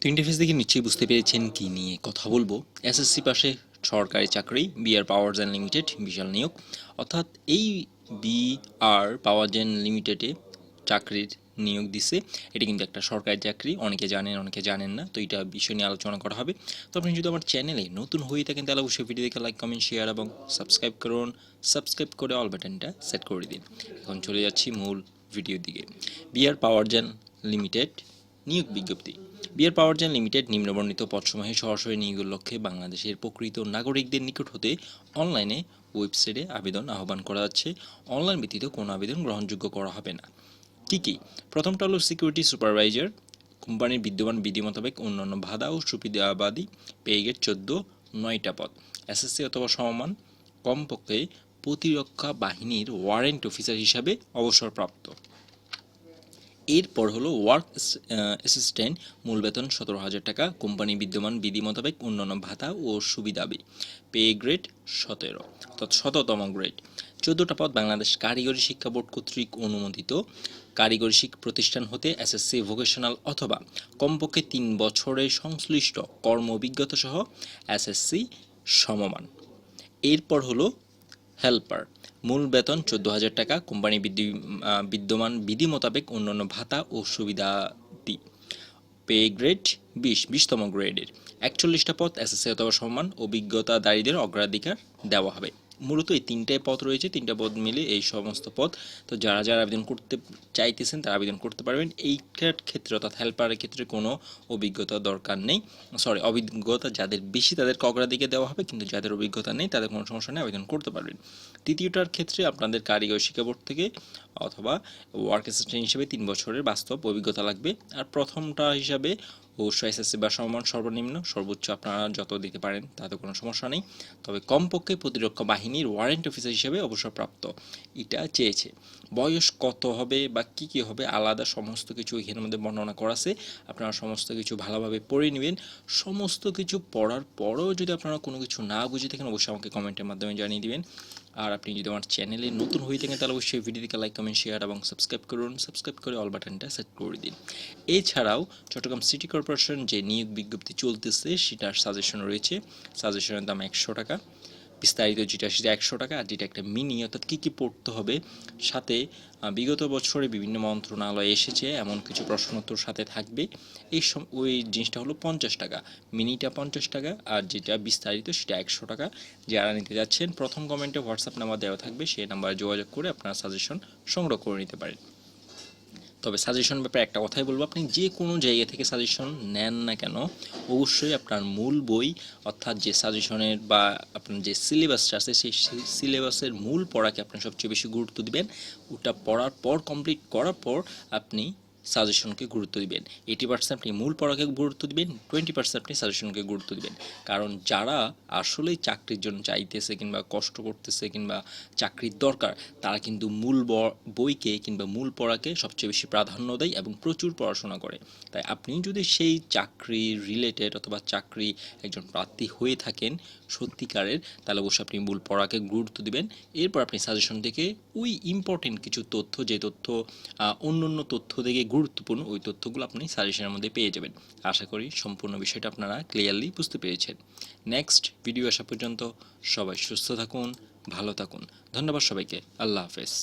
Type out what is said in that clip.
তো ইন্টারফেস দেখে নিশ্চয়ই বুঝতে পেরেছেন কি নিয়ে কথা বলব। এসএসসি পাশে সরকারি চাকরি বিআর পাওয়ার জেন লিমিটেড বিশাল নিয়োগ। অর্থাৎ এই বিআর পাওয়ার জেন লিমিটেডে চাকরির নিয়োগ দিছে। এটি কিন্তু একটা সরকারি চাকরি, অনেকে জানেন অনেকে জানেন না, তো এটা বিষয় নিয়ে আলোচনা করা হবে। তো আপনি যদি আমার চ্যানেলে নতুন হয়ে থাকেন, তাহলে অবশ্যই ভিডিও দেখে লাইক কমেন্ট শেয়ার এবং সাবস্ক্রাইব করুন। সাবস্ক্রাইব করে অল বাটনটা সেট করে দিন। এখন চলে যাচ্ছি মূল ভিডিওর দিকে। বিআর পাওয়ার জেন লিমিটেড নিয়োগ বিজ্ঞপ্তি। বিয়ার পাওয়ার জেন লিমিটেড নিম্নবর্ণিত পদসমূহে সরাসরি নিয়োগের লক্ষ্যে বাংলাদেশের প্রকৃত নাগরিকদের নিকট হতে অনলাইনে ওয়েবসাইটে আবেদন আহ্বান করা যাচ্ছে। অনলাইন ব্যতীত কোনো আবেদন গ্রহণযোগ্য করা হবে না। কী কী? প্রথমটা হলো সিকিউরিটি সুপারভাইজার, কোম্পানির বিদ্যমান বিধি মোতাবেক অন্যান্য ভাদা ও সুবিধাবাদী পেয়ে চোদ্দ, নয়টা পদ। এসএসসি অথবা সমমান, কমপক্ষে প্রতিরক্ষা বাহিনীর ওয়ারেন্ট অফিসার হিসাবে অবসরপ্রাপ্ত। এরপর হলো ওয়ার্ক অ্যাসিস্ট্যান্ট মূল বেতন সতেরো হাজার টাকা কোম্পানি বিদ্যমান বিধি মোতাবেক অন্যান্য ভাতা ও সুবিধাবি পে গ্রেড সতেরো, অর্থাৎ শততম গ্রেড চোদ্দোটা পদ বাংলাদেশ কারিগরি শিক্ষা বোর্ড কর্তৃক অনুমোদিত। কারিগরি শিক্ষা প্রতিষ্ঠান হতে এসএসসি ভোকেশনাল অথবা কমপক্ষে তিন বছরের সংশ্লিষ্ট কর্ম অভিজ্ঞতা সহ এসএসসি সমমান। এরপর হলো হেল্পার মূল বেতন চোদ্দ হাজার টাকা, কোম্পানি বিদ্যি বিদ্যমান বিধি মোতাবেক অন্যান্য ভাতা ও সুবিধাদি পে গ্রেড বিশ, বিশতম গ্রেডের। একচল্লিশটা পদ এসএসসি অথবা সম্মান অভিজ্ঞতা দারিদের অগ্রাধিকার দেওয়া হবে। মূলত এই তিনটে পথ রয়েছে, তিনটা পদ মিলে এই সমস্ত পদ তো যারা যারা আবেদন করতে চাইতেছেন, তারা আবেদন করতে পারবেন। এইটার ক্ষেত্রে অর্থাৎ হেল্পারের ক্ষেত্রে কোনো অভিজ্ঞতা দরকার নেই। সরি অভিজ্ঞতা যাদের বেশি তাদেরকে অগ্রাধিকার দেওয়া হবে, কিন্তু যাদের অভিজ্ঞতা নেই, তাদের কোনো সমস্যা নেই, আবেদন করতে পারবেন। তৃতীয়টার ক্ষেত্রে আপনাদের কারিগরি শিক্ষা বোর্ড থেকে অথবা ওয়ার্ক অ্যাসিস্ট্যান্ট হিসেবে তিন বছরের বাস্তব অভিজ্ঞতা লাগবে। আর প্রথমটা হিসাবে অবশ্যই এসএসসি বা সমান সর্বনিম্ন, সর্বোচ্চ আপনারা যত দিতে পারেন তাতে কোনো সমস্যা নেই। তবে কমপক্ষে প্রতিরক্ষা বাহিনীর ওয়ারেন্ট অফিসার হিসেবে অবসরপ্রাপ্ত। এটা চেয়েছে। বয়স কত হবে বা কি কি হবে আলাদা সমস্ত কিছু এখানের মধ্যে বর্ণনা করা আছে। আপনারা সমস্ত কিছু ভালোভাবে পড়ে নেবেন। সমস্ত কিছু পড়ার পরেও যদি আপনারা কোনো কিছু না বুঝে থাকেন, অবশ্যই আমাকে কমেন্টের মাধ্যমে জানিয়ে দিবেন। আর আপনি যদি আমার চ্যানেলে নতুন হয়ে থাকেন, তাহলে অবশ্যই ভিডিওটিকে লাইক কমেন্ট শেয়ার এবং সাবস্ক্রাইব করুন। সাবস্ক্রাইব করে অল বাটনটা সেট করে দিন। এছাড়াও চট্টগ্রাম সিটি কর্পোরেশন যে নিয়োগ বিজ্ঞপ্তি চলতেছে, সেটার সাজেশন রয়েছে। সাজেশনের দাম একশো টাকা। বিস্তারিত যেটা, সেটা একশো টাকা, আর যেটা একটা মিনি অর্থাৎ কী কী পড়তে হবে, সাথে বিগত বছরে বিভিন্ন মন্ত্রণালয়ে এসেছে, এমন কিছু প্রশ্নোত্তর সাথে থাকবে। এই ওই জিনিসটা হলো পঞ্চাশ টাকা। মিনিটা পঞ্চাশ টাকা, আর যেটা বিস্তারিত, সেটা একশো টাকা। যারা নিতে যাচ্ছেন, প্রথম কমেন্টে হোয়াটসঅ্যাপ নাম্বার দেওয়া থাকবে, সেই নাম্বারে যোগাযোগ করে আপনারা সাজেশন সংগ্রহ করে নিতে পারেন। তবে সাজেশন ব্যাপারে একটা কথাই বলব, আপনি যে কোনো জায়গা থেকে সাজেশন নেন না কেন, অবশ্যই আপনার মূল বই অর্থাৎ যে সাজেশনের বা আপনার যে সিলেবাসটা আছে, সেই সিলেবাসের মূল পড়াকে আপনি সবচেয়ে বেশি গুরুত্ব দিবেন। ওটা পড়ার পর কমপ্লিট করার পর আপনি সাজেশনকে গুরুত্ব দিবেন। এইটি পার্সেন্ট আপনি মূল পড়াকে গুরুত্ব দিবেন টোয়েন্টি পার্সেন্ট আপনি সাজেশনকে গুরুত্ব দিবেন। কারণ যারা আসলেই চাকরির জন্য চাইতেছে কিংবা কষ্ট করতেছে কিংবা চাকরির দরকার, তারা কিন্তু মূল বইকে কিংবা মূল পড়াকে সবচেয়ে বেশি প্রাধান্য দেয় এবং প্রচুর পড়াশোনা করে। তাই আপনি যদি সেই চাকরি রিলেটেড অথবা চাকরি একজন প্রার্থী হয়ে থাকেন সত্যিকারের, তাহলে অবশ্যই আপনি মূল পড়াকে গুরুত্ব দিবেন। এরপর আপনি সাজেশন থেকে ওই ইম্পর্টেন্ট কিছু তথ্য, যে তথ্য অন্য অন্য তথ্য থেকে গুরুত্বপূর্ণ ওই তথ্যগুলো আপনি সাজেশনের মধ্যে পেয়ে যাবেন। আশা করি সম্পূর্ণ বিষয়টা আপনারা ক্লিয়ারলি বুঝতে পেরেছেন। নেক্সট ভিডিও আসা পর্যন্ত সবাই সুস্থ থাকুন, ভালো থাকুন। ধন্যবাদ সবাইকে। আল্লাহ হাফেজ।